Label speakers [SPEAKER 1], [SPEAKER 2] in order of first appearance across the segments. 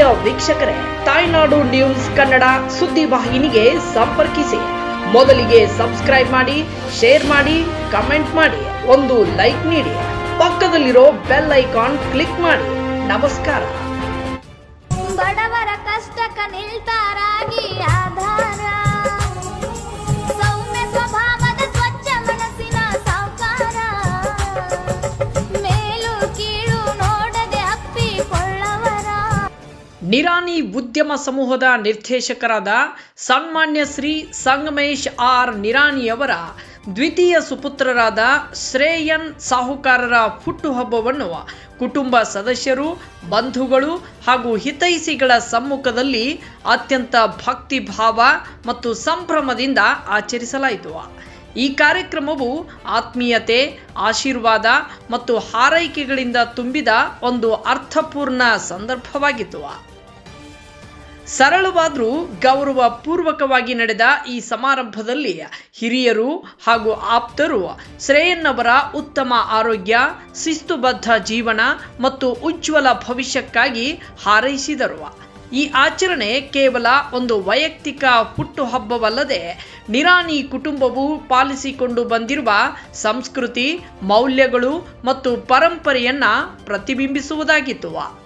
[SPEAKER 1] ಪ್ರಿಯ ವೀಕ್ಷಕರೇ, ತಾಯ್ನಾಡು ನ್ಯೂಸ್ ಕನ್ನಡ ಸುದ್ದಿ ವಾಹಿನಿಗೆ ಸಂಪರ್ಕಿಸಿ. ಮೊದಲಿಗೆ ಸಬ್ಸ್ಕ್ರೈಬ್ ಮಾಡಿ, ಶೇರ್ ಮಾಡಿ, ಕಮೆಂಟ್ ಮಾಡಿ. ಒಂದು ಲೈಕ್ ನೀಡಿ. ಪಕ್ಕದಲ್ಲಿರೋ ಬೆಲ್ ಐಕಾನ್ ಕ್ಲಿಕ್ ಮಾಡಿ. ನಮಸ್ಕಾರ.
[SPEAKER 2] ಬಡವರ ಕಷ್ಟಕ ನಿಲ್ತಾರಾಗಿ
[SPEAKER 1] ನಿರಾನಿ ಉದ್ಯಮ ಸಮೂಹದ ನಿರ್ದೇಶಕರಾದ ಸನ್ಮಾನ್ಯ ಶ್ರೀ ಸಂಗಮೇಶ್ ಆರ್ ನಿರಾನಿಯವರ ದ್ವಿತೀಯ ಸುಪುತ್ರರಾದ ಶ್ರೇಯನ್ ಸಾಹುಕಾರರ ಹುಟ್ಟುಹಬ್ಬವನ್ನು ಕುಟುಂಬ ಸದಸ್ಯರು, ಬಂಧುಗಳು ಹಾಗೂ ಹಿತೈಷಿಗಳ ಸಮ್ಮುಖದಲ್ಲಿ ಅತ್ಯಂತ ಭಕ್ತಿಭಾವ ಮತ್ತು ಸಂಭ್ರಮದಿಂದ ಆಚರಿಸಲಾಯಿತು. ಈ ಕಾರ್ಯಕ್ರಮವು ಆತ್ಮೀಯತೆ, ಆಶೀರ್ವಾದ ಮತ್ತು ಹಾರೈಕೆಗಳಿಂದ ತುಂಬಿದ ಒಂದು ಅರ್ಥಪೂರ್ಣ ಸಂದರ್ಭವಾಗಿತ್ತು. ಸರಳವಾದರೂ ಗೌರವ ಪೂರ್ವಕವಾಗಿ ನಡೆದ ಈ ಸಮಾರಂಭದಲ್ಲಿ ಹಿರಿಯರು ಹಾಗೂ ಆಪ್ತರು ಶ್ರೇಯನ್ನವರ ಉತ್ತಮ ಆರೋಗ್ಯ, ಶಿಸ್ತುಬದ್ಧ ಜೀವನ ಮತ್ತು ಉಜ್ವಲ ಭವಿಷ್ಯಕ್ಕಾಗಿ ಹಾರೈಸಿದರು. ಈ ಆಚರಣೆ ಕೇವಲ ಒಂದು ವೈಯಕ್ತಿಕ ಹುಟ್ಟುಹಬ್ಬವಲ್ಲದೆ ನಿರಾನಿ ಕುಟುಂಬವು ಪಾಲಿಸಿಕೊಂಡು ಬಂದಿರುವ ಸಂಸ್ಕೃತಿ, ಮೌಲ್ಯಗಳು ಮತ್ತು ಪರಂಪರೆಯನ್ನ ಪ್ರತಿಬಿಂಬಿಸುವುದಾಗಿತ್ತು.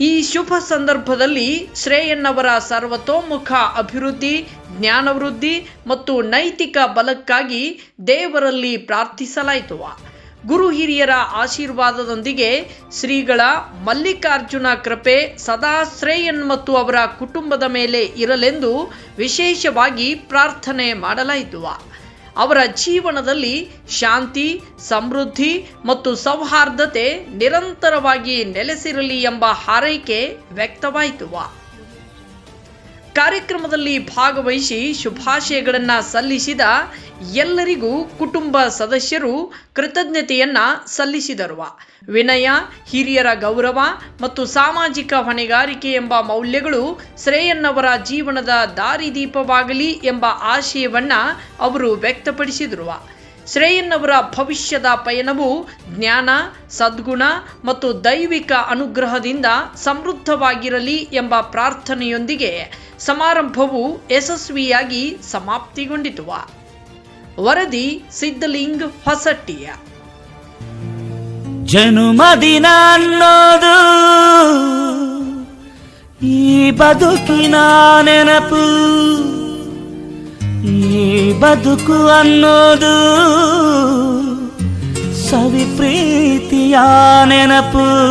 [SPEAKER 1] ಈ ಶುಭ ಸಂದರ್ಭದಲ್ಲಿ ಶ್ರೇಯನ್ನವರ ಸರ್ವತೋಮುಖ ಅಭಿವೃದ್ಧಿ, ಜ್ಞಾನವೃದ್ಧಿ ಮತ್ತು ನೈತಿಕ ಬಲಕ್ಕಾಗಿ ದೇವರಲ್ಲಿ ಪ್ರಾರ್ಥಿಸಲಾಯಿತು. ಗುರು ಹಿರಿಯರ ಆಶೀರ್ವಾದದೊಂದಿಗೆ ಶ್ರೀಗಳ ಮಲ್ಲಿಕಾರ್ಜುನ ಕೃಪೆ ಸದಾ ಶ್ರೇಯನ್ ಮತ್ತು ಅವರ ಕುಟುಂಬದ ಮೇಲೆ ಇರಲೆಂದು ವಿಶೇಷವಾಗಿ ಪ್ರಾರ್ಥನೆ ಮಾಡಲಾಯಿತು. ಅವರ ಜೀವನದಲ್ಲಿ ಶಾಂತಿ ಸಮೃದ್ಧಿ ಮತ್ತು ಸೌಹಾರ್ದತೆ ನಿರಂತರವಾಗಿ ನೆಲೆಸಿರಲಿ ಎಂಬ ಹಾರೈಕೆ ವ್ಯಕ್ತವಾಯಿತು. ಕಾರ್ಯಕ್ರಮದಲ್ಲಿ ಭಾಗವಹಿಸಿ ಶುಭಾಶಯಗಳನ್ನು ಸಲ್ಲಿಸಿದ ಎಲ್ಲರಿಗೂ ಕುಟುಂಬ ಸದಸ್ಯರು ಕೃತಜ್ಞತೆಯನ್ನ ಸಲ್ಲಿಸಿದರು. ವಿನಯ, ಹಿರಿಯರ ಗೌರವ ಮತ್ತು ಸಾಮಾಜಿಕ ಹೊಣೆಗಾರಿಕೆ ಎಂಬ ಮೌಲ್ಯಗಳು ಶ್ರೇಯನ್ನವರ ಜೀವನದ ದಾರಿದೀಪವಾಗಲಿ ಎಂಬ ಆಶಯವನ್ನ ಅವರು ವ್ಯಕ್ತಪಡಿಸಿದರು. ಶ್ರೇಯನ್ನವರ ಭವಿಷ್ಯದ ಪಯಣವು ಜ್ಞಾನ, ಸದ್ಗುಣ ಮತ್ತು ದೈವಿಕ ಅನುಗ್ರಹದಿಂದ ಸಮೃದ್ಧವಾಗಿರಲಿ ಎಂಬ ಪ್ರಾರ್ಥನೆಯೊಂದಿಗೆ ಸಮಾರಂಭವು ಯಶಸ್ವಿಯಾಗಿ ಸಮಾಪ್ತಿಗೊಂಡಿತು. ವರದಿ ಸಿದ್ಧಲಿಂಗ್ ಹೊಸಟ್ಟಿಯ.
[SPEAKER 3] ಜನುಮದಿನ ಅನ್ನೋದು ಈ ಬದುಕಿನ ನೆನಪು ಈ ಬದುಕು ಅನ್ನೋದು ಸವಿ ಪ್ರೀತಿಯ ನೆನಪು.